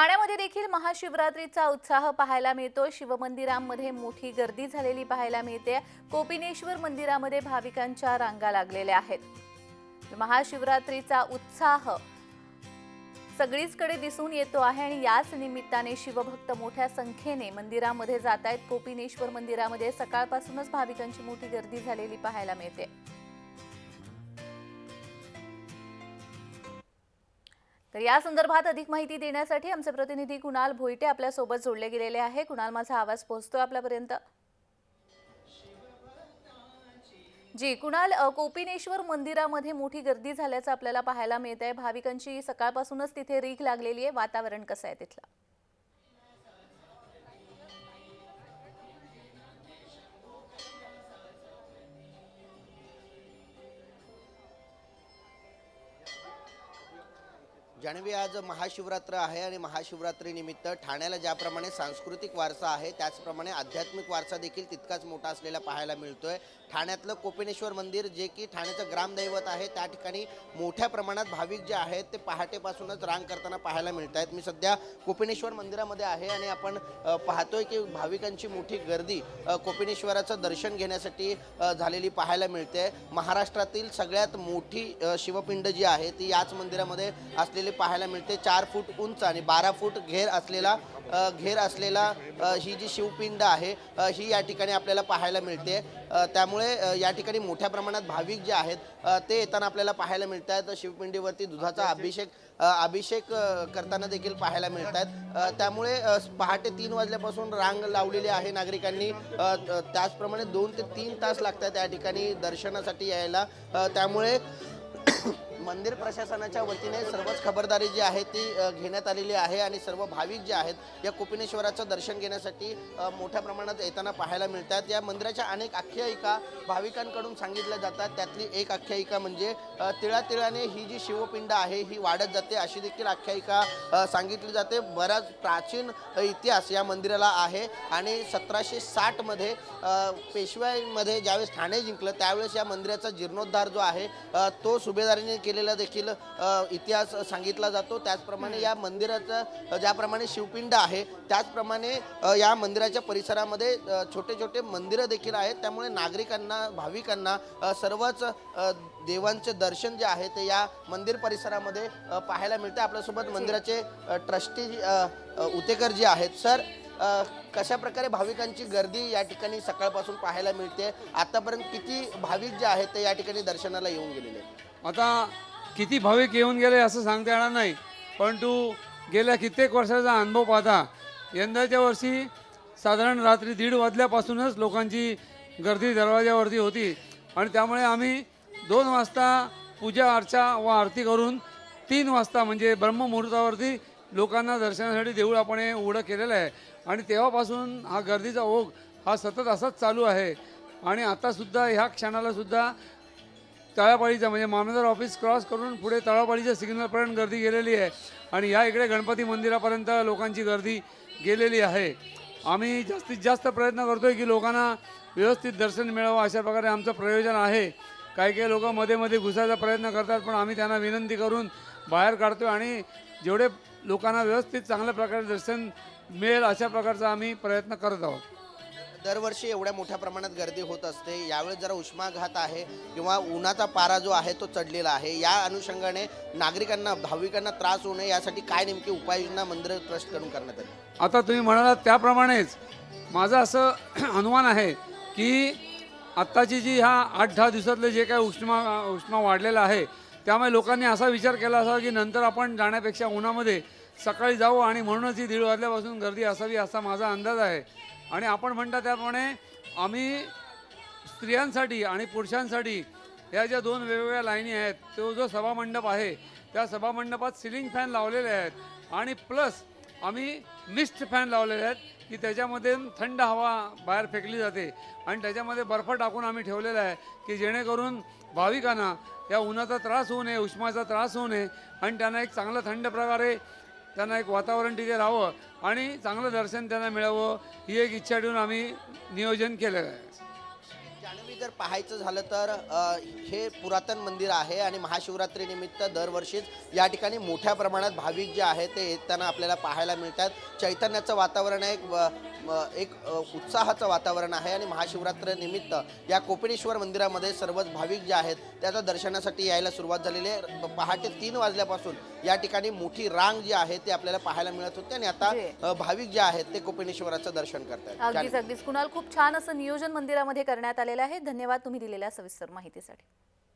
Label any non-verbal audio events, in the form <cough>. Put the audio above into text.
ठाण्यामध्ये देखील महाशिवरात्रीचा उत्साह पाहायला मिळतो. शिवमंदिरांमध्ये मोठी गर्दी झालेली पाहायला मिळते. कोपिनेश्वर मंदिरामध्ये भाविकांच्या रांगा लागलेल्या आहेत. महाशिवरात्रीचा उत्साह सगळीचकडे दिसून येतो आहे आणि याच निमित्ताने शिवभक्त मोठ्या संख्येने मंदिरामध्ये जात आहेत कोपिनेश्वर मंदिरामध्ये सकाळपासूनच भाविकांची मोठी गर्दी झालेली पाहायला मिळते. तर या संदर्भात अधिक माहिती देण्यासाठी आमचे प्रतिनिधी कुणाल भोईटे आपल्यासोबत जोडले गेलेले आहे. कुणाल माझा आवाज पोहोचतोय आपल्यापर्यंत? जी कुणाल कोपिनेश्वर मंदिरामध्ये मोठी गर्दी झाल्याचं आपल्याला पाहायला मिळत आहे भाविकांची सकाळपासूनच तिथे रीक लागलेली आहे. वातावरण कसं आहे तिथलं? जाणवी आज महाशिवरात्र आहे आणि महाशिवरात्रीनिमित्त ठाण्याला ज्याप्रमाणे सांस्कृतिक वारसा आहे त्याचप्रमाणे आध्यात्मिक वारसा देखील तितकाच मोठा असलेला पाहायला मिळतोय. ठाण्यातलं कोपिनेश्वर मंदिर जे की ठाण्याचं ग्रामदैवत आहे त्या ठिकाणी मोठ्या प्रमाणात भाविक जे आहेत ते पहाटेपासूनच रांग करताना पाहायला मिळत आहेत मी सध्या कोपिनेश्वर मंदिरामध्ये आहे आणि आपण पाहतोय की भाविकांची मोठी गर्दी कोपिनेश्वराचं दर्शन घेण्यासाठी झालेली पाहायला मिळते. महाराष्ट्रातील सगळ्यात मोठी शिवपिंड जी आहे ती याच मंदिरामध्ये असलेली पाहायला मिळते. चार फूट उंच आणि बारा फूट घेर असलेला घेर असलेला ही जी शिवपिंड आहे ही या ठिकाणी आपल्याला पाहायला मिळते. त्यामुळे या ठिकाणी मोठ्या प्रमाणात भाविक जे आहेत ते येताना आपल्याला पाहायला मिळत आहेत. शिवपिंडीवरती दुधाचा अभिषेक अभिषेक करताना देखील पाहायला मिळत आहेत. त्यामुळे पहाटे तीन वाजल्यापासून रांग लावलेली आहे नागरिकांनी. त्याचप्रमाणे दोन ते तीन तास लागतात या ठिकाणी दर्शनासाठी यायला. त्यामुळे मंदिर प्रशासनाच्या वतीने सर्वच खबरदारी जी आहे ती घेण्यात आलेली आहे आणि सर्व भाविक जे आहेत या कोपिनेश्वराचं दर्शन घेण्यासाठी मोठ्या प्रमाणात येताना पाहायला मिळतात. या मंदिराच्या अनेक आख्यायिका भाविकांकडून सांगितल्या जातात. त्यातली एक आख्यायिका म्हणजे तिळातिळाने ही जी शिवपिंड आहे ही वाढत जाते अशी देखील आख्यायिका सांगितली जाते. बराच प्राचीन इतिहास या मंदिराला आहे आणि सतराशे साठमध्ये पेशव्यामध्ये ज्यावेळेस ठाणे जिंकलं त्यावेळेस या मंदिराचा जीर्णोद्धार जो आहे तो सुभेदारीने केलेला देखील इतिहास सांगितला जातो. त्याचप्रमाणे या मंदिराचं ज्याप्रमाणे शिवपिंड आहे त्याचप्रमाणे या मंदिराच्या परिसरामध्ये छोटे छोटे मंदिरं देखील आहेत. त्यामुळे नागरिकांना भाविकांना सर्वच देवांचे दर्शन जे आहे ते या मंदिर परिसरामध्ये पाहायला मिळते. आपल्यासोबत मंदिराचे ट्रस्टी उतेकर जे आहेत सर. कशा प्रकारे भाविकांची गर्दी या ठिकाणी सकाळपासून पाहायला मिळते? आतापर्यंत किती भाविक जे आहेत ते या ठिकाणी दर्शनाला येऊन गेलेले आता किती भाविक येऊन गेले असं सांगता येणार नाही. परंतु गेल्या कित्येक वर्षाचा अनुभव पाहता यंदाच्या वर्षी साधारण रात्री दीड वाजल्यापासूनच लोकांची गर्दी दरवाज्यावरती होती. आणि त्यामुळे आम्ही दोन वाजता पूजा अर्चा व आरती करून तीन वाजता म्हणजे ब्रह्ममुहूर्तावरती लोकांना दर्शनासाठी देऊळ आपण हे उघडं केलेलं आहे. आणि तेव्हापासून हा गर्दीचा ओघ हा सतत असाच चालू आहे. आणि आतासुद्धा ह्या क्षणाला सुद्धा म्हणजे मामलेदार ऑफिस क्रॉस करून पुढे तळापाळीच्या सिग्नलपर्यंत गर्दी गेलेली आहे. आणि या इकडे गणपती मंदिरापर्यंत लोकांची गर्दी गेलेली आहे. आम्ही जास्तीत जास्त प्रयत्न करतो आहे की लोकांना व्यवस्थित दर्शन मिळावं अशा प्रकारे आमचं प्रयोजन आहे. काही काही लोक मध्ये मध्ये घुसायचा प्रयत्न करतात पण आम्ही त्यांना विनंती करून बाहेर काढतो आणि जेवढे लोकांना व्यवस्थित चांगल्या प्रकारे दर्शन मिळेल अशा प्रकारचा आम्ही प्रयत्न करत आहोत. दरवर्षी एवढ्या मोठ्या प्रमाणात गर्दी होत असते. यावेळेस जरा उष्माघात आहे किंवा उन्हाचा पारा जो आहे तो चढलेला आहे. या अनुषंगाने नागरिकांना भाविकांना त्रास होऊ नये यासाठी काय नेमकी उपाययोजना मंदिर ट्रस्टकडून करण्यात आली? आता तुम्ही म्हणालात त्याप्रमाणेच. माझं असं <clears throat> अनुमान आहे की आत्ताची जी ह्या आठ दहा दिवसातले जे काय उष्मा उष्मा वाढलेला आहे त्यामुळे लोकांनी असा विचार केला असावा की नंतर आपण जाण्यापेक्षा उन्हामध्ये सकाळी जाऊ आणि म्हणूनच ही दीड वाजल्यापासून गर्दी असावी असा माझा अंदाज आहे. आणि आपण म्हणता त्याप्रमाणे आम्ही स्त्रियांसाठी आणि पुरुषांसाठी या ज्या दोन वेगवेगळ्या लाईनी आहेत तो जो सभामंडप आहे त्या सभामंडपात सिलिंग फॅन लावलेले आहेत. आणि प्लस आम्ही मिस्ट फॅन लावलेले आहेत. की त्याच्यामध्ये थंड हवा बाहेर फेकली जाते. आणि त्याच्यामध्ये बर्फ टाकून आम्ही ठेवलेला आहे की जेणेकरून भाविकांना या उन्हाचा त्रास होऊ नये उष्माचा त्रास होऊ नये आणि त्यांना एक चांगलं थंड प्रकारे त्यांना एक वातावरण तिथे राहावं आणि चांगलं दर्शन त्यांना मिळावं ही एक इच्छा ठेवून आम्ही नियोजन केलेलं आहे. जर पाहायचं झालं तर हे पुरातन मंदिर आहे आणि महाशिवरात्रीनिमित्त दरवर्षीच या ठिकाणी मोठ्या प्रमाणात भाविक जे आहेत ते येताना आपल्याला पाहायला मिळतात. चैतन्याचं वातावरण आहे. एक उत्साहाचं वातावरण आहे आणि महाशिवरात्र निमित्त या कोपिनेश्वर मंदिरामध्ये सर्वच भाविक जे आहेत त्याच्या दर्शनासाठी यायला सुरुवात झालेली आहे. पहाटे तीन वाजल्यापासून या ठिकाणी मोठी रांग जी आहे ते आपल्याला पाहायला मिळत होते आणि आता भाविक जे आहेत ते कोपिनेश्वराचं दर्शन करतात अगदीच अगदीच. कुणाल खूप छान असं नियोजन मंदिरामध्ये करण्यात आलेलं आहे. धन्यवाद तुम्ही दिलेल्या सविस्तर माहितीसाठी.